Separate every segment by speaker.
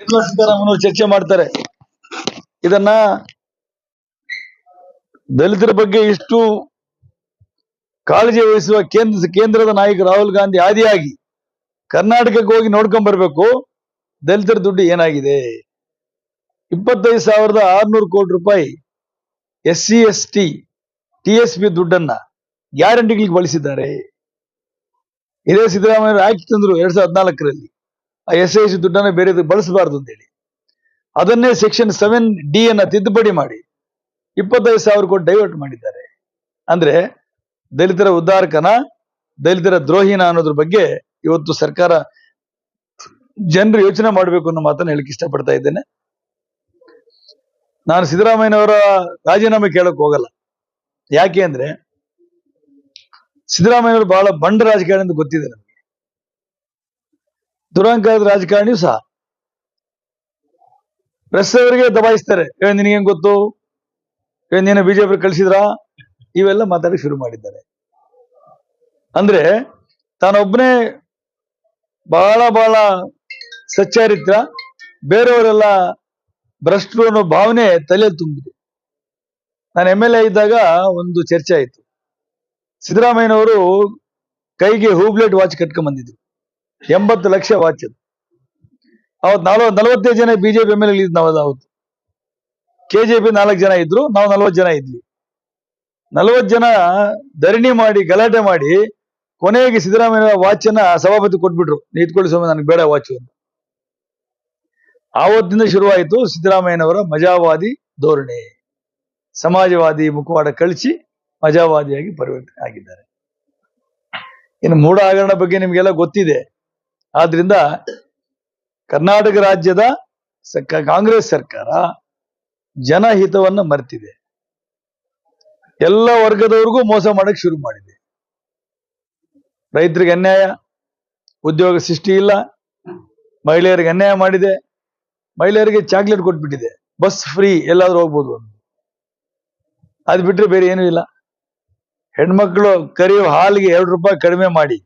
Speaker 1: ನಿರ್ಮಲಾ ಸೀತಾರಾಮನ್ ಚರ್ಚೆ ಮಾಡ್ತಾರೆ. ಇದನ್ನ ದಲಿತರ ಬಗ್ಗೆ ಇಷ್ಟು ಕಾಳಜಿ ವಹಿಸುವ ಕೇಂದ್ರ, ಕೇಂದ್ರದ ನಾಯಕ ರಾಹುಲ್ ಗಾಂಧಿ ಆದಿಯಾಗಿ ಕರ್ನಾಟಕಕ್ಕೆ ಹೋಗಿ ನೋಡ್ಕೊಂಡ್ ಬರ್ಬೇಕು. ದಲಿತರ ದುಡ್ಡು ಏನಾಗಿದೆ? ಇಪ್ಪತ್ತೈದು ಸಾವಿರದ ಆರ್ನೂರು ಕೋಟಿ ರೂಪಾಯಿ S C, S T T S P ದುಡ್ಡನ್ನ ಗ್ಯಾರಂಟಿಗಳಿಗೆ ಬಳಸಿದ್ದಾರೆ. ಇದೇ ಸಿದ್ದರಾಮಯ್ಯ ಆಕಿ ತಂದ್ರು ಎರಡ್ ಸಾವಿರದ ಹದಿನಾಲ್ಕರಲ್ಲಿ. ಆ ಎಸ್ ಐ ದುಡ್ಡನ್ನ ಬೇರೆ ಬಳಸಬಾರದು ಅಂತೇಳಿ. ಅದನ್ನೇ ಸೆಕ್ಷನ್ ಸೆವೆನ್ ಡಿ ಅನ್ನ ತಿದ್ದುಪಡಿ ಮಾಡಿ ಇಪ್ಪತ್ತೈದು ಸಾವಿರ ಕೋಟಿ ಡೈವರ್ಟ್ ಮಾಡಿದ್ದಾರೆ. ಅಂದ್ರೆ ದಲಿತರ ಉದ್ಧಾರಕನ, ದಲಿತರ ದ್ರೋಹಿನ ಅನ್ನೋದ್ರ ಬಗ್ಗೆ ಇವತ್ತು ಸರ್ಕಾರ ಜನರು ಯೋಚನೆ ಮಾಡಬೇಕು ಅನ್ನೋ ಮಾತನ್ನ ಹೇಳಕ್ ಇಷ್ಟಪಡ್ತಾ ಇದ್ದೇನೆ. ನಾನು ಸಿದ್ದರಾಮಯ್ಯನವರ ರಾಜೀನಾಮೆ ಕೇಳಕ್ ಹೋಗಲ್ಲ. ಯಾಕೆ ಅಂದ್ರೆ ಸಿದ್ದರಾಮಯ್ಯನವರು ಬಹಳ ಬಂಡ ರಾಜಕಾರಣಿ ಅಂತ ಗೊತ್ತಿದೆ ದುರಂಕಾರದ ರಾಜಕಾರಣಿಯೂ ಸಹ. ರಸ್ತೆಯವರಿಗೆ ದಬಾಯಿಸ್ತಾರೆ. ನಿನಗೇನ್ ಗೊತ್ತು? ನೀನು ಬಿಜೆಪಿ ಕಳಿಸಿದ್ರ? ಇವೆಲ್ಲ ಮಾತಾಡಿ ಶುರು ಮಾಡಿದ್ದಾರೆ. ಅಂದ್ರೆ ತಾನೊಬ್ಬನೇ ಬಹಳ ಬಹಳ ಸಚ್ಚಾರಿತ್ರ, ಬೇರೆಯವರೆಲ್ಲ ಭ್ರಷ್ಟರು ಅನ್ನೋ ಭಾವನೆ ತಲೆ ತುಂಬಿದೆ. ನಾನು ಎಂ ಎಲ್ ಎ ಇದ್ದಾಗ ಒಂದು ಚರ್ಚೆ ಆಯ್ತು. ಸಿದ್ದರಾಮಯ್ಯನವರು ಕೈಗೆ ಹೂಬ್ಲೆಟ್ ವಾಚ್ ಕಟ್ಕೊಂಡ್ ಬಂದಿದ್ರು. ಎಂಬತ್ತು ಲಕ್ಷ ವಾಚ್ ಅವತ್ತು ನಾಲ್ವ, ನಲವತ್ತೈದು ಜನ ಬಿಜೆಪಿ ಎಂ ಎಲ್ ಎ ನಾವು ಅವತ್ತು ಪಿ ನಾಲ್ಕು ಜನ ಇದ್ರು, ನಾವು ನಲವತ್ತು ಜನ ಇದ್ವಿ. ನಲವತ್ತು ಜನ ಧರಣಿ ಮಾಡಿ, ಗಲಾಟೆ ಮಾಡಿ, ಕೊನೆಗೆ ಸಿದ್ದರಾಮಯ್ಯ ವಾಚ್ ಅನ್ನ ಸಭಾಪತಿ ಕೊಟ್ಬಿಟ್ರು. ನಿಂತ್ಕೊಳ್ಳಿ ಸ್ವಾಮಿ, ನನಗೆ ಬೇಡ ವಾಚ್ ಅಂತ. ಆವತ್ತಿಂದ ಶುರುವಾಯಿತು ಸಿದ್ದರಾಮಯ್ಯನವರ ಮಜಾವಾದಿ ಧೋರಣೆ. ಸಮಾಜವಾದಿ ಮುಖವಾಡ ಕಳಿಸಿ ಮಜಾವಾದಿಯಾಗಿ ಪರಿವರ್ತನೆ ಆಗಿದ್ದಾರೆ. ಇನ್ನು ಮೂಢ ಹಗರಣ ಬಗ್ಗೆ ನಿಮಗೆಲ್ಲ ಗೊತ್ತಿದೆ. ಆದ್ರಿಂದ ಕರ್ನಾಟಕ ರಾಜ್ಯದ ಕಾಂಗ್ರೆಸ್ ಸರ್ಕಾರ ಜನಹಿತವನ್ನ ಮರೆತಿದೆ. ಎಲ್ಲ ವರ್ಗದವ್ರಿಗೂ ಮೋಸ ಮಾಡಕ್ ಶುರು ಮಾಡಿದೆ. ರೈತರಿಗೆ ಅನ್ಯಾಯ, ಉದ್ಯೋಗ ಸೃಷ್ಟಿ ಇಲ್ಲ, ಮಹಿಳೆಯರಿಗೆ ಅನ್ಯಾಯ ಮಾಡಿದೆ, ಮಹಿಳೆಯರಿಗೆ ಚಾಕ್ಲೇಟ್ ಕೊಟ್ಬಿಟ್ಟಿದೆ, ಬಸ್ ಫ್ರೀ ಎಲ್ಲಾದ್ರೂ ಹೋಗ್ಬೋದು ಅಂತ. ಅದ್ ಬಿಟ್ರೆ ಬೇರೆ ಏನೂ ಇಲ್ಲ. ಹೆಣ್ಮಕ್ಳು ಕರಿಯೋ ಹಾಲಿಗೆ ಎರಡು ರೂಪಾಯಿ ಕಡಿಮೆ ಮಾಡಿ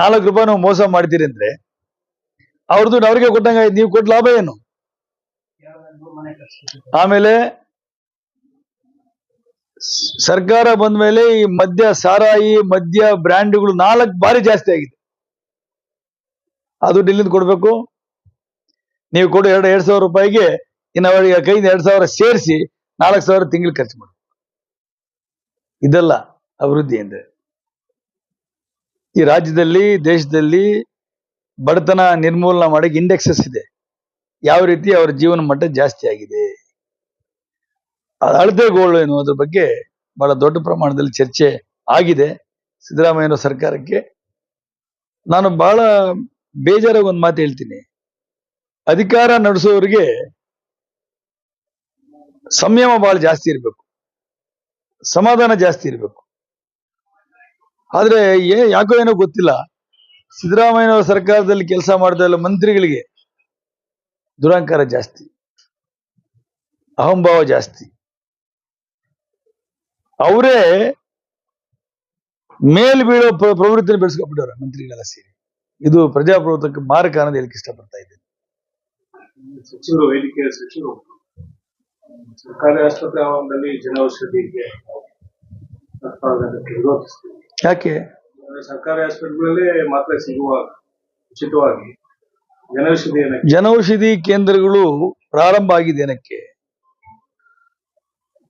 Speaker 1: ನಾಲ್ಕು ರೂಪಾಯಿ ನಾವು ಮೋಸ ಮಾಡ್ತೀರಿ ಅಂದ್ರೆ ಅವ್ರ ದುಡ್ಡು ಅವ್ರಿಗೆ ಕೊಟ್ಟಂಗ ನೀವು ಕೊಟ್ಟ ಲಾಭ ಏನು? ಆಮೇಲೆ ಸರ್ಕಾರ ಬಂದ ಮೇಲೆ ಈ ಮದ್ಯ ಸಾರಾಯಿ, ಮದ್ಯ ಬ್ರ್ಯಾಂಡ್ಗಳು ನಾಲ್ಕು ಬಾರಿ ಜಾಸ್ತಿ ಆಗಿದೆ. ಅದು ಡಿಲ್ಲಿಂದ ಕೊಡ್ಬೇಕು. ನೀವು ಕೊಡು ಎರಡು, ಎರಡ್ ಸಾವಿರ ರೂಪಾಯಿಗೆ ಇನ್ನು ಅವರಿಗೆ ಕೈಯಿಂದ ಎರಡ್ ಸಾವಿರ ಸೇರಿಸಿ ನಾಲ್ಕು ಸಾವಿರ ತಿಂಗಳು ಖರ್ಚು ಮಾಡಬೇಕು. ಇದೆಲ್ಲ ಅಭಿವೃದ್ಧಿ ಅಂದ್ರೆ. ಈ ರಾಜ್ಯದಲ್ಲಿ, ದೇಶದಲ್ಲಿ ಬಡತನ ನಿರ್ಮೂಲನ ಮಾಡಕ್ಕೆ ಇಂಡೆಕ್ಸಸ್ ಇದೆ. ಯಾವ ರೀತಿ ಅವರ ಜೀವನ ಮಟ್ಟ ಜಾಸ್ತಿ ಆಗಿದೆ. ಅಳತೆ ಅಳತೆಗೋಳು ಎನ್ನುವುದ್ರ ಬಗ್ಗೆ ಬಹಳ ದೊಡ್ಡ ಪ್ರಮಾಣದಲ್ಲಿ ಚರ್ಚೆ ಆಗಿದೆ. ಸಿದ್ದರಾಮಯ್ಯ ಸರ್ಕಾರಕ್ಕೆ ನಾನು ಬಹಳ ಬೇಜಾರಾಗಿ ಒಂದು ಮಾತು ಹೇಳ್ತೀನಿ. ಅಧಿಕಾರ ನಡೆಸೋರಿಗೆ ಸಂಯಮ ಬಹಳ ಜಾಸ್ತಿ ಇರಬೇಕು. ಸಮಾಧಾನ ಜಾಸ್ತಿ ಇರಬೇಕು. ಆದ್ರೆ ಏ ಯಾಕೋ ಏನೋ ಗೊತ್ತಿಲ್ಲ. ಸಿದ್ದರಾಮಯ್ಯನವರ ಸರ್ಕಾರದಲ್ಲಿ ಕೆಲಸ ಮಾಡಿದ ಎಲ್ಲ ಮಂತ್ರಿಗಳಿಗೆ ದುರಂಕಾರ ಜಾಸ್ತಿ. ಅಹಂಭಾವ ಜಾಸ್ತಿ. ಅವರೇ ಮೇಲ್ ಬೀಳೋ ಪ್ರ- ಪ್ರವೃತ್ತಿನ ಬೆಳೆಸ್ಕೊಬಿಟ್ಟವ್ರ ಮಂತ್ರಿಗಳೆಲ್ಲ ಸೇರಿ. ಇದು ಪ್ರಜಾಪ್ರಭುತ್ವಕ್ಕೆ ಮಾರಕ ಅನ್ನೋದು ಹೇಳಕ್ ಇಷ್ಟಪಡ್ತಾ ಇದ್ದೇನೆ.
Speaker 2: ಸಚಿವರು ವೈದ್ಯಕೀಯ ಸಚಿವರು. ಸರ್ಕಾರಿ ಆಸ್ಪತ್ರೆ ಜನೌಷಧಿಗೆ
Speaker 1: ಯಾಕೆ?
Speaker 2: ಸರ್ಕಾರಿ ಆಸ್ಪತ್ರೆಗಳಲ್ಲಿ ಮಾತ್ರ ಸಿಗುವ ಉಚಿತವಾಗಿ ಜನೌಷಧಿ
Speaker 1: ಜನೌಷಧಿ ಕೇಂದ್ರಗಳು ಪ್ರಾರಂಭ ಆಗಿದೆ ಏನಕ್ಕೆ?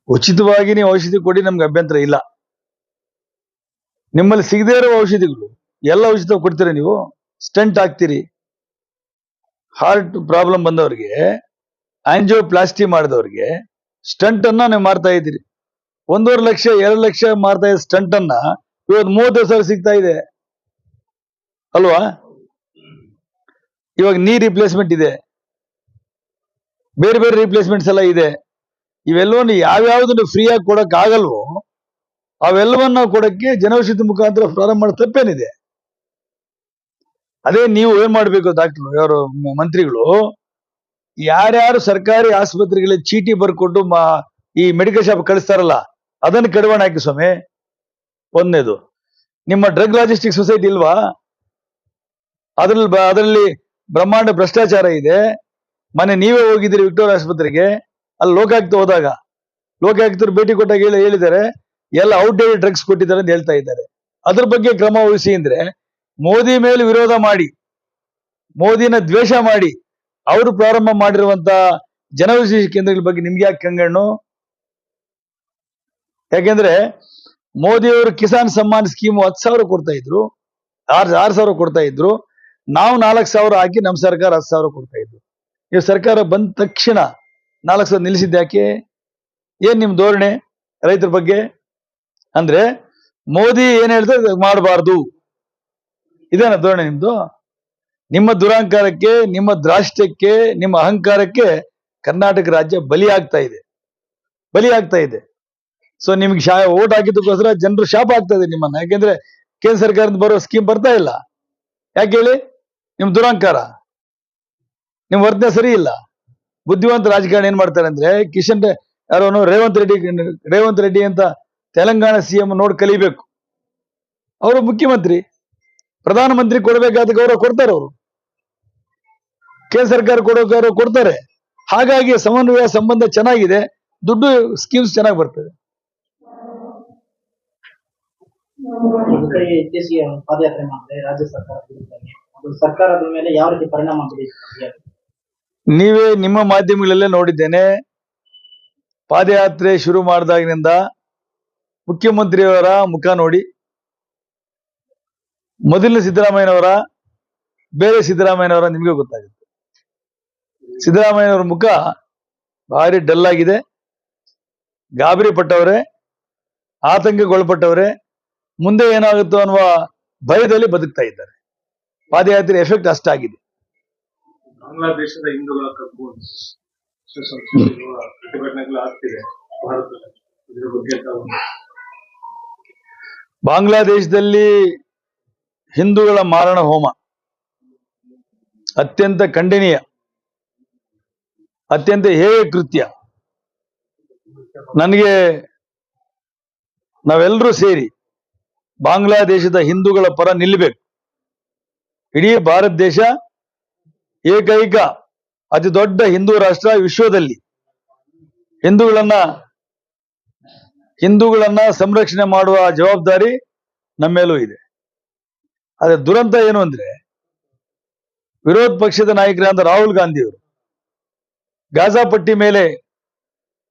Speaker 1: ಉಚಿತವಾಗಿ ನೀವು ಔಷಧಿ ಕೊಡಿ ನಮ್ಗೆ ಅಭ್ಯಂತರ ಇಲ್ಲ. ನಿಮ್ಮಲ್ಲಿ ಸಿಗದೇ ಇರೋ ಔಷಧಿಗಳು ಎಲ್ಲ ಔಷಧ ಕೊಡ್ತೀರಾ ನೀವು? ಸ್ಟಂಟ್ ಹಾಕ್ತೀರಿ. ಹಾರ್ಟ್ ಪ್ರಾಬ್ಲಮ್ ಬಂದವ್ರಿಗೆ ಆಂಜಿಯೋಪ್ಲಾಸ್ಟಿ ಮಾಡಿದವ್ರಿಗೆ ಸ್ಟಂಟ್ ಅನ್ನ ನೀವು ಮಾಡ್ತಾ ಇದ್ದೀರಿ. ಒಂದೂವರೆ ಲಕ್ಷ, ಎರಡು ಲಕ್ಷ ಮಾರ್ತಾ ಇದ್ದ ಸ್ಟಂಟ್ ಅನ್ನ ಇವತ್ತು ಮೂವತ್ತೈದು ಸಾವಿರ ಸಿಗ್ತಾ ಇದೆ. ಅಲ್ವಾ? ಇವಾಗ ನೀ ರಿಪ್ಲೇಸ್ಮೆಂಟ್ ಇದೆ. ಬೇರೆ ಬೇರೆ ರಿಪ್ಲೇಸ್ಮೆಂಟ್ಸ್ ಎಲ್ಲ ಇದೆ. ಇವೆಲ್ಲವನ್ನು ಯಾವ್ಯಾವ್ದನ್ನು ಫ್ರೀಯಾಗಿ ಕೊಡಕ್ ಆಗಲ್ವೋ, ಅವೆಲ್ಲವನ್ನ ಕೊಡಕ್ಕೆ ಜನೌಷಧಿ ಮುಖಾಂತರ ಪ್ರಾರಂಭ ಮಾಡೋ ತಪ್ಪೇನಿದೆ. ಅದೇ ನೀವು ಏನ್ ಮಾಡ್ಬೇಕು ಡಾಕ್ಟರ್ ಯಾರು ಮಂತ್ರಿಗಳು, ಯಾರ್ಯಾರು ಸರ್ಕಾರಿ ಆಸ್ಪತ್ರೆಗಳಿಗೆ ಚೀಟಿ ಬರ್ಕೊಟ್ಟು ಈ ಮೆಡಿಕಲ್ ಶಾಪ್ ಕಳಿಸ್ತಾರಲ್ಲ ಅದನ್ನ ಕಡಿವಾಣ ಹಾಕಿ ಸ್ವಾಮಿ. ಒಂದನೇದು, ನಿಮ್ಮ ಡ್ರಗ್ ಲಾಜಿಸ್ಟಿಕ್ ಸೊಸೈಟಿ ಇಲ್ವಾ? ಅದ್ರಲ್ಲಿ ಅದರಲ್ಲಿ ಬ್ರಹ್ಮಾಂಡ ಭ್ರಷ್ಟಾಚಾರ ಇದೆ. ಮನೆ ನೀವೇ ಹೋಗಿದ್ದೀರಿ ವಿಕ್ಟೋರಿಯಾ ಆಸ್ಪತ್ರೆಗೆ. ಅಲ್ಲಿ ಲೋಕಾಯುಕ್ತ ಹೋದಾಗ, ಲೋಕಾಯುಕ್ತರು ಭೇಟಿ ಕೊಟ್ಟಾಗ ಹೇಳಿ, ಹೇಳಿದ್ದಾರೆ, ಎಲ್ಲ ಔಟ್ಡೇಟೆಡ್ ಡ್ರಗ್ಸ್ ಕೊಟ್ಟಿದ್ದಾರೆ ಅಂತ ಹೇಳ್ತಾ ಇದ್ದಾರೆ. ಅದ್ರ ಬಗ್ಗೆ ಕ್ರಮ ವಹಿಸಿ ಅಂದ್ರೆ, ಮೋದಿ ಮೇಲೆ ವಿರೋಧ ಮಾಡಿ, ಮೋದಿನ ದ್ವೇಷ ಮಾಡಿ, ಅವರು ಪ್ರಾರಂಭ ಮಾಡಿರುವಂತ ಜನವಿಶೇಷ ಕೇಂದ್ರಗಳ ಬಗ್ಗೆ ನಿಮ್ಗೆ ಯಾಕೆ ಕಂಗಣ್ಣು ಯಾಕೆಂದ್ರೆ ಮೋದಿ ಅವರು ಕಿಸಾನ್ ಸಮ್ಮಾನ್ ಸ್ಕೀಮ್ ಹತ್ತು ಸಾವಿರ ಕೊಡ್ತಾ ಇದ್ರು. ಆರು ಆರು ಸಾವಿರ ಕೊಡ್ತಾ ಇದ್ರು. ನಾವು ನಾಲ್ಕು ಸಾವಿರ ಹಾಕಿ ನಮ್ಮ ಸರ್ಕಾರ ಹತ್ತು ಸಾವಿರ ಕೊಡ್ತಾ ಇದ್ರು. ಸರ್ಕಾರ ಬಂದ ತಕ್ಷಣ ನಾಲ್ಕು ಸಾವಿರ ನಿಲ್ಲಿಸಿದ್ದ ಯಾಕೆ? ಏನ್ ನಿಮ್ ಧೋರಣೆ ರೈತರ ಬಗ್ಗೆ? ಅಂದ್ರೆ ಮೋದಿ ಏನ್ ಹೇಳ್ತಾರೆ? ಮಾಡಬಾರ್ದು. ಇದೇನ ಧೋರಣೆ ನಿಮ್ದು? ನಿಮ್ಮ ದುರಹಂಕಾರಕ್ಕೆ ನಿಮ್ಮ ದ್ರಾಷ್ಟ್ಯಕ್ಕೆ ನಿಮ್ಮ ಅಹಂಕಾರಕ್ಕೆ ಕರ್ನಾಟಕ ರಾಜ್ಯ ಬಲಿ ಆಗ್ತಾ ಇದೆ. ಬಲಿ ಆಗ್ತಾ ಇದೆ. ಸೊ ನಿಮ್ಗೆ ಶಾ ಓಟ್ ಹಾಕಿದ್ದಕ್ಕೋಸ್ಕರ ಜನರು ಶಾಪ ಆಗ್ತದೆ ನಿಮ್ಮನ್ನ. ಯಾಕೆಂದ್ರೆ ಕೇಂದ್ರ ಸರ್ಕಾರದಿಂದ ಬರೋ ಸ್ಕೀಮ್ ಬರ್ತಾ ಇಲ್ಲ. ಯಾಕೆ ಹೇಳಿ? ನಿಮ್ ದುರಂಕಾರ. ನಿಮ್ ವರ್ತನೆ ಸರಿ ಇಲ್ಲ. ಬುದ್ಧಿವಂತ ರಾಜಕಾರಣ ಏನ್ ಮಾಡ್ತಾರೆ ಅಂದ್ರೆ, ಕಿಶನ್ ಯಾರೋನು ರೇವಂತ್ ರೆಡ್ಡಿ ರೇವಂತ್ ರೆಡ್ಡಿ ಅಂತ ತೆಲಂಗಾಣ ಸಿಎಂ ನೋಡ್ ಕಲಿಬೇಕು. ಅವರು ಮುಖ್ಯಮಂತ್ರಿ. ಪ್ರಧಾನಮಂತ್ರಿ ಕೊಡಬೇಕಾದ ಗೌರವ ಕೊಡ್ತಾರೆ ಅವರು. ಕೇಂದ್ರ ಸರ್ಕಾರ ಕೊಡೋ ಗೌರವ ಕೊಡ್ತಾರೆ. ಹಾಗಾಗಿ ಸಮನ್ವಯ ಸಂಬಂಧ ಚೆನ್ನಾಗಿದೆ. ದುಡ್ಡು ಸ್ಕೀಮ್ಸ್ ಚೆನ್ನಾಗಿ ಬರ್ತದೆ
Speaker 3: ಒಂದು ಕಡೆ ಇತ್ತೀಚೆಗೆ ಪಾದಯಾತ್ರೆ ಮಾಡಿದ್ರೆ ರಾಜ್ಯ ಸರ್ಕಾರ ಸರ್ಕಾರದ ಮೇಲೆ ಯಾವ ರೀತಿ ಪರಿಣಾಮ
Speaker 1: ನೀವೇ ನಿಮ್ಮ ಮಾಧ್ಯಮಗಳಲ್ಲೇ ನೋಡಿದ್ದೇನೆ, ಪಾದಯಾತ್ರೆ ಶುರು ಮಾಡಿದಾಗಿನಿಂದ ಮುಖ್ಯಮಂತ್ರಿಯವರ ಮುಖ ನೋಡಿ, ಮೊದಲನೇ ಸಿದ್ದರಾಮಯ್ಯನವರ, ಬೇರೆ ಸಿದ್ದರಾಮಯ್ಯನವರ ನಿಮಗೆ ಗೊತ್ತಾಗುತ್ತೆ. ಸಿದ್ದರಾಮಯ್ಯನವರ ಮುಖ ಭಾರಿ ಡಲ್ ಆಗಿದೆ. ಗಾಬರಿ ಪಟ್ಟವರೇ ಆತಂಕಗೊಳಪಟ್ಟವರೇ ಮುಂದೆ ಏನಾಗುತ್ತೋ ಅನ್ನುವ ಭಯದಲ್ಲಿ ಬದುಕ್ತಾ ಇದ್ದಾರೆ. ಪಾದಯಾತ್ರೆ ಎಫೆಕ್ಟ್ ಅಷ್ಟಾಗಿದೆ.
Speaker 2: ಬಾಂಗ್ಲಾದೇಶದ ಹಿಂದೂಗಳ ಕಪ್ಪು ಪ್ರತಿಭಟನೆಗಳು ಆಗ್ತಿದೆ
Speaker 1: ಬಾಂಗ್ಲಾದೇಶದಲ್ಲಿ ಹಿಂದೂಗಳ ಮಾರಣ ಹೋಮ ಅತ್ಯಂತ ಖಂಡನೀಯ ಅತ್ಯಂತ ಹೇಯ ಕೃತ್ಯ. ನನಗೆ ನಾವೆಲ್ಲರೂ ಸೇರಿ ಬಾಂಗ್ಲಾದೇಶದ ಹಿಂದೂಗಳ ಪರ ನಿಲ್ಲಬೇಕು. ಇಡೀ ಭಾರತ ದೇಶ ಏಕೈಕ, ಅತಿ ದೊಡ್ಡ ಹಿಂದೂ ರಾಷ್ಟ್ರ ವಿಶ್ವದಲ್ಲಿ. ಹಿಂದೂಗಳನ್ನ ಹಿಂದೂಗಳನ್ನ ಸಂರಕ್ಷಣೆ ಮಾಡುವ ಜವಾಬ್ದಾರಿ ನಮ್ಮೇಲೂ ಇದೆ. ಆದ್ರೆ ದುರಂತ ಏನು ಅಂದ್ರೆ, ವಿರೋಧ ಪಕ್ಷದ ನಾಯಕರಾದ ರಾಹುಲ್ ಗಾಂಧಿ ಅವರು ಗಾಜಾ ಪಟ್ಟಿ ಮೇಲೆ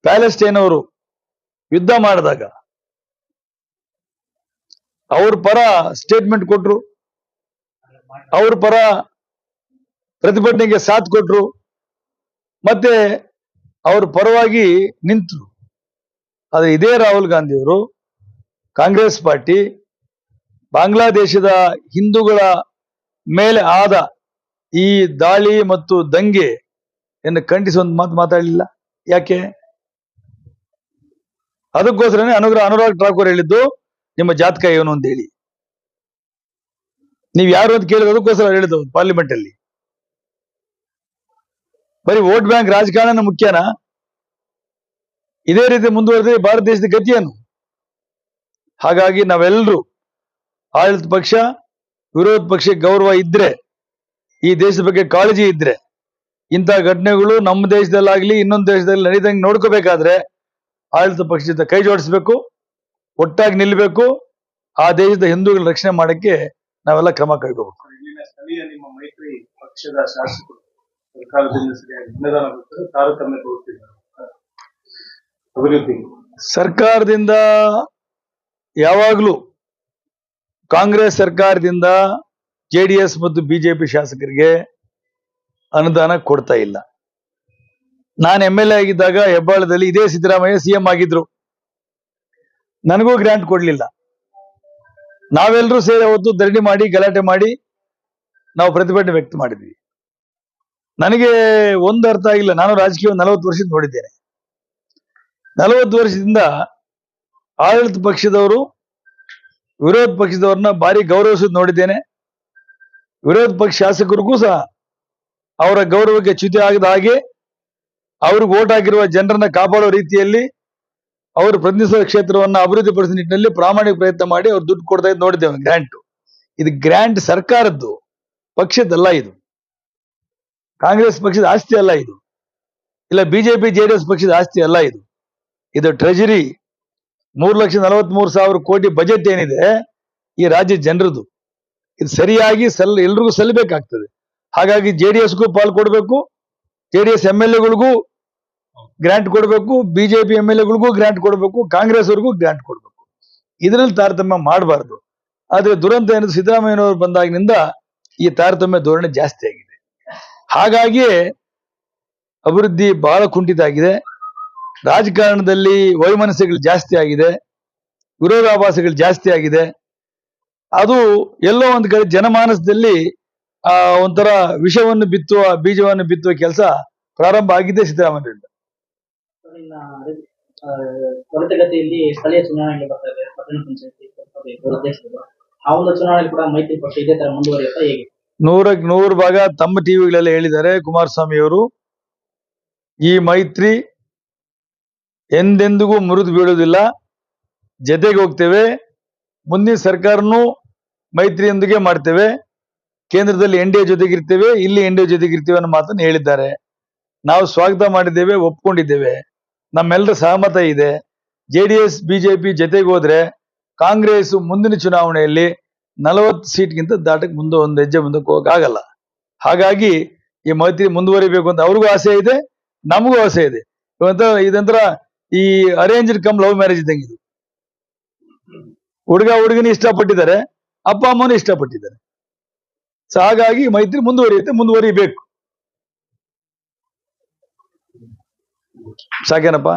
Speaker 1: ಪ್ಯಾಲೆಸ್ಟೈನ್ ಅವರು ಯುದ್ಧ ಮಾಡಿದಾಗ ಅವ್ರ ಪರ ಸ್ಟೇಟ್ಮೆಂಟ್ ಕೊಟ್ರು. ಅವ್ರ ಪರ ಪ್ರತಿಭಟನೆಗೆ ಸಾಥ್ ಕೊಟ್ರು. ಮತ್ತೆ ಅವ್ರ ಪರವಾಗಿ ನಿಂತರು. ಆದ್ರೆ ಇದೇ ರಾಹುಲ್ ಗಾಂಧಿ ಅವರು ಕಾಂಗ್ರೆಸ್ ಪಾರ್ಟಿ ಬಾಂಗ್ಲಾದೇಶದ ಹಿಂದೂಗಳ ಮೇಲೆ ಆದ ಈ ದಾಳಿ ಮತ್ತು ದಂಗೆ ಎಂದು ಖಂಡಿಸಿ ಒಂದು ಮಾತು ಮಾತಾಡಲಿಲ್ಲ. ಯಾಕೆ? ಅದಕ್ಕೋಸ್ಕರನೇ ಅನುಗ್ರಹ, ಅನುರಾಗ್ ಠಾಕೂರ್ ಹೇಳಿದ್ದು ನಿಮ್ಮ ಜಾತಕ ಏನು ಅಂತ ಹೇಳಿ. ನೀವು ಯಾರು ಅಂತ ಕೇಳಿದ ಅದಕ್ಕೋಸ್ಕರ ಹೇಳಿದ್ರು ಪಾರ್ಲಿಮೆಂಟ್ ಅಲ್ಲಿ. ಬರೀ ವೋಟ್ ಬ್ಯಾಂಕ್ ರಾಜಕಾರಣ ಮುಖ್ಯನಾ? ಇದೇ ರೀತಿ ಮುಂದುವರೆದ್ರೆ ಭಾರತ ದೇಶದ ಗತಿಯನ್ನು ಹಾಗಾಗಿ ನಾವೆಲ್ಲರೂ ಆಡಳಿತ ಪಕ್ಷ, ವಿರೋಧ ಪಕ್ಷಕ್ಕೆ ಗೌರವ ಇದ್ರೆ, ಈ ದೇಶದ ಬಗ್ಗೆ ಕಾಳಜಿ ಇದ್ರೆ ಇಂತಹ ಘಟನೆಗಳು ನಮ್ಮ ದೇಶದಲ್ಲಾಗ್ಲಿ, ಇನ್ನೊಂದು ದೇಶದಲ್ಲಿ ನಡೀದಂಗೆ ನೋಡ್ಕೋಬೇಕಾದ್ರೆ ಆಡಳಿತ ಪಕ್ಷದಿಂದ ಕೈ ಜೋಡಿಸ್ಬೇಕು. ಒಟ್ಟಾಗಿ ನಿಲ್ಬೇಕು ಆ ದೇಶದ ಹಿಂದೂಗಳ ರಕ್ಷಣೆ ಮಾಡಕ್ಕೆ ನಾವೆಲ್ಲ ಕ್ರಮ ಕೈಗೋಬೇಕು
Speaker 2: ಇಲ್ಲಿನ ನಿಮ್ಮ ಮೈತ್ರಿ ಪಕ್ಷದ ಶಾಸಕರು ಸರ್ಕಾರದಿಂದ ಯಾವಾಗ್ಲೂ ಅನುದಾನ ಕೊಟ್ಟರೆ ತಾರತಮ್ಯ ತೋರುತ್ತಿದ್ದಾರೆ
Speaker 1: ಸರ್ಕಾರದಿಂದ ಯಾವಾಗಲೂ ಕಾಂಗ್ರೆಸ್ ಸರ್ಕಾರದಿಂದ ಜೆ ಡಿ ಎಸ್ ಮತ್ತು ಬಿಜೆಪಿ ಶಾಸಕರಿಗೆ ಅನುದಾನ ಕೊಡ್ತಾ ಇಲ್ಲ. ನಾನು ಎಂ ಎಲ್ ಎ ಆಗಿದ್ದಾಗ ಹೆಬ್ಬಾಳದಲ್ಲಿ ಇದೇ ಸಿದ್ದರಾಮಯ್ಯ ಸಿಎಂ ಆಗಿದ್ರು. ನನಗೂ ಗ್ರಾಂಟ್ ಕೊಡ್ಲಿಲ್ಲ. ನಾವೆಲ್ಲರೂ ಸೇರಿ ಅವತ್ತು ಧರಣಿ ಮಾಡಿ, ಗಲಾಟೆ ಮಾಡಿ ನಾವು ಪ್ರತಿಭಟನೆ ವ್ಯಕ್ತ ಮಾಡಿದ್ವಿ. ನನಗೆ ಒಂದು ಅರ್ಥ ಆಗಿಲ್ಲ. ನಾನು ರಾಜಕೀಯ ನಲವತ್ತು ವರ್ಷದ ನೋಡಿದ್ದೇನೆ. ನಲವತ್ತು ವರ್ಷದಿಂದ ಆಡಳಿತ ಪಕ್ಷದವರು, ವಿರೋಧ ಪಕ್ಷದವ್ರನ್ನ ಭಾರಿ ಗೌರವಿಸೋದು ನೋಡಿದ್ದೇನೆ. ವಿರೋಧ ಪಕ್ಷ ಶಾಸಕರಿಗೂ ಸಹ ಅವರ ಗೌರವಕ್ಕೆ ಚ್ಯುತಿ ಆಗದ ಹಾಗೆ ಅವ್ರಿಗೆ ಓಟ್ ಹಾಕಿರುವ ಜನರನ್ನ ಕಾಪಾಡೋ ರೀತಿಯಲ್ಲಿ ಅವರು ಪ್ರತಿನಿಧಿಸುವ ಕ್ಷೇತ್ರವನ್ನ ಅಭಿವೃದ್ಧಿಪಡಿಸಿದ ನಿಟ್ಟಿನಲ್ಲಿ ಪ್ರಾಮಾಣಿಕ ಪ್ರಯತ್ನ ಮಾಡಿ ಅವ್ರು ದುಡ್ಡು ಕೊಡ್ತಾ ಇದ್ದು ನೋಡಿದ್ದೇವೆ ಗ್ರಾಂಟ್ ಇದು ಗ್ರ್ಯಾಂಟ್ ಸರ್ಕಾರದ್ದು ಪಕ್ಷದಲ್ಲ ಇದು. ಕಾಂಗ್ರೆಸ್ ಪಕ್ಷದ ಆಸ್ತಿ ಅಲ್ಲ ಇದು. ಇಲ್ಲ, ಬಿಜೆಪಿ, ಜೆಡಿಎಸ್ ಪಕ್ಷದ ಆಸ್ತಿ ಅಲ್ಲ ಇದು. ಇದು ಟ್ರೆಜರಿ ಮೂರು ಲಕ್ಷ ನಲವತ್ಮೂರು ಸಾವಿರ ಕೋಟಿ ಬಜೆಟ್ ಏನಿದೆ, ಈ ರಾಜ್ಯ ಜನರದು ಇದು ಸರಿಯಾಗಿ ಸಲ್, ಎಲ್ರಿಗೂ ಸಲ್ಲಬೇಕಾಗ್ತದೆ. ಹಾಗಾಗಿ ಜೆಡಿಎಸ್ಗೂ ಪಾಲ್ ಕೊಡಬೇಕು, ಜೆಡಿಎಸ್ ಎಂ ಎಲ್ ಎಗಳಿಗೂ ಗ್ರಾಂಟ್ ಕೊಡಬೇಕು ಬಿಜೆಪಿ ಎಂ ಎಲ್ ಎಗಳಿಗೂ ಗ್ರಾಂಟ್ ಕೊಡಬೇಕು ಕಾಂಗ್ರೆಸ್ ಅವ್ರಿಗೂ ಗ್ರಾಂಟ್ ಕೊಡಬೇಕು. ಇದರಲ್ಲಿ ತಾರತಮ್ಯ ಮಾಡಬಾರ್ದು. ಆದ್ರೆ ದುರಂತ ಏನು ಸಿದ್ದರಾಮಯ್ಯನವರು ಬಂದಾಗಿನಿಂದ ಈ ತಾರತಮ್ಯ ಧೋರಣೆ ಜಾಸ್ತಿ ಆಗಿದೆ. ಹಾಗಾಗಿಯೇ ಅಭಿವೃದ್ಧಿ ಬಹಳ ಕುಂಠಿತ ಆಗಿದೆ. ರಾಜಕಾರಣದಲ್ಲಿ ವೈಮನಸ್ಸುಗಳು ಜಾಸ್ತಿ ಆಗಿದೆ. ವಿರೋಧಾಭಾಸಗಳು ಜಾಸ್ತಿ ಆಗಿದೆ. ಅದು ಎಲ್ಲೋ ಒಂದು ಕಡೆ ಜನಮಾನಸದಲ್ಲಿ, ಆ, ಒಂಥರ ವಿಷವನ್ನು ಬಿತ್ತುವ, ಬೀಜವನ್ನು ಬಿತ್ತುವ ಕೆಲಸ ಪ್ರಾರಂಭ ಆಗಿದೆ ಸಿದ್ದರಾಮಯ್ಯರಿಂದ
Speaker 3: ಆ, ತ್ವರಿತಗತಿಯಲ್ಲಿ ಸ್ಥಳೀಯ ಚುನಾವಣೆಗೆ ಬರ್ತಾ ಇದೆ ಪಟ್ಟಣ ಪಂಚಾಯತಿ ಆ ಒಂದು ಚುನಾವಣೆ ಕೂಡ ಮೈತ್ರಿ ಪಕ್ಷ ಇದೇ ತರ ಮುಂದುವರಿಯುತ್ತಾ ಹೇಗೆ?
Speaker 1: ನೂರಕ್ಕೆ ನೂರು ಭಾಗ ತಮ್ಮ ಟಿವಿಗಳಲ್ಲಿ ಹೇಳಿದ್ದಾರೆ ಕುಮಾರಸ್ವಾಮಿ ಅವರು ಈ ಮೈತ್ರಿ ಎಂದೆಂದಿಗೂ ಮುರಿದು ಬೀಳುವುದಿಲ್ಲ. ಜತೆಗೆ ಹೋಗ್ತೇವೆ. ಮುಂದಿನ ಸರ್ಕಾರನು ಮೈತ್ರಿಯೊಂದಿಗೆ ಮಾಡ್ತೇವೆ. ಕೇಂದ್ರದಲ್ಲಿ ಎನ್ ಡಿ ಎ ಜೊತೆಗಿರ್ತೇವೆ ಇಲ್ಲಿ ಎನ್ ಡಿ ಎ ಜೊತೆಗಿರ್ತೇವೆ ಅನ್ನೋ ಮಾತನ್ನು ಹೇಳಿದ್ದಾರೆ. ನಾವು ಸ್ವಾಗತ ಮಾಡಿದ್ದೇವೆ ಒಪ್ಕೊಂಡಿದ್ದೇವೆ. ನಮ್ಮೆಲ್ಲರ ಸಹಮತ ಇದೆ. ಜೆ ಡಿ ಎಸ್ ಬಿಜೆಪಿ ಜೊತೆಗೆ ಹೋದ್ರೆ ಕಾಂಗ್ರೆಸ್ ಮುಂದಿನ ಚುನಾವಣೆಯಲ್ಲಿ ನಲವತ್ತು ಸೀಟ್ಗಿಂತ ದಾಟಕ್ಕೆ ಮುಂದೆ ಒಂದು ಹೆಜ್ಜೆ ಮುಂದಕ್ಕೆ ಹೋಗಕ್ಕಾಗಲ್ಲ. ಹಾಗಾಗಿ ಈ ಮೈತ್ರಿ ಮುಂದುವರಿಬೇಕು ಅಂತ ಅವ್ರಿಗೂ ಆಸೆ ಇದೆ, ನಮಗೂ ಆಸೆ ಇದೆ. ಇವಂತ ಇದಂತರ ಈ ಅರೇಂಜ್ಡ್ ಕಮ್ ಲವ್ ಮ್ಯಾರೇಜ್ ಇದ್ದಂಗೆ ಇದು. ಹುಡುಗ ಹುಡುಗಿನ ಇಷ್ಟಪಟ್ಟಿದ್ದಾರೆ, ಅಪ್ಪ ಅಮ್ಮನೂ ಇಷ್ಟಪಟ್ಟಿದ್ದಾರೆ. ಸೊ ಹಾಗಾಗಿ ಮೈತ್ರಿ ಮುಂದುವರಿಯುತ್ತೆ, ಮುಂದುವರಿಬೇಕು. ಸಾಕೇನಪ್ಪ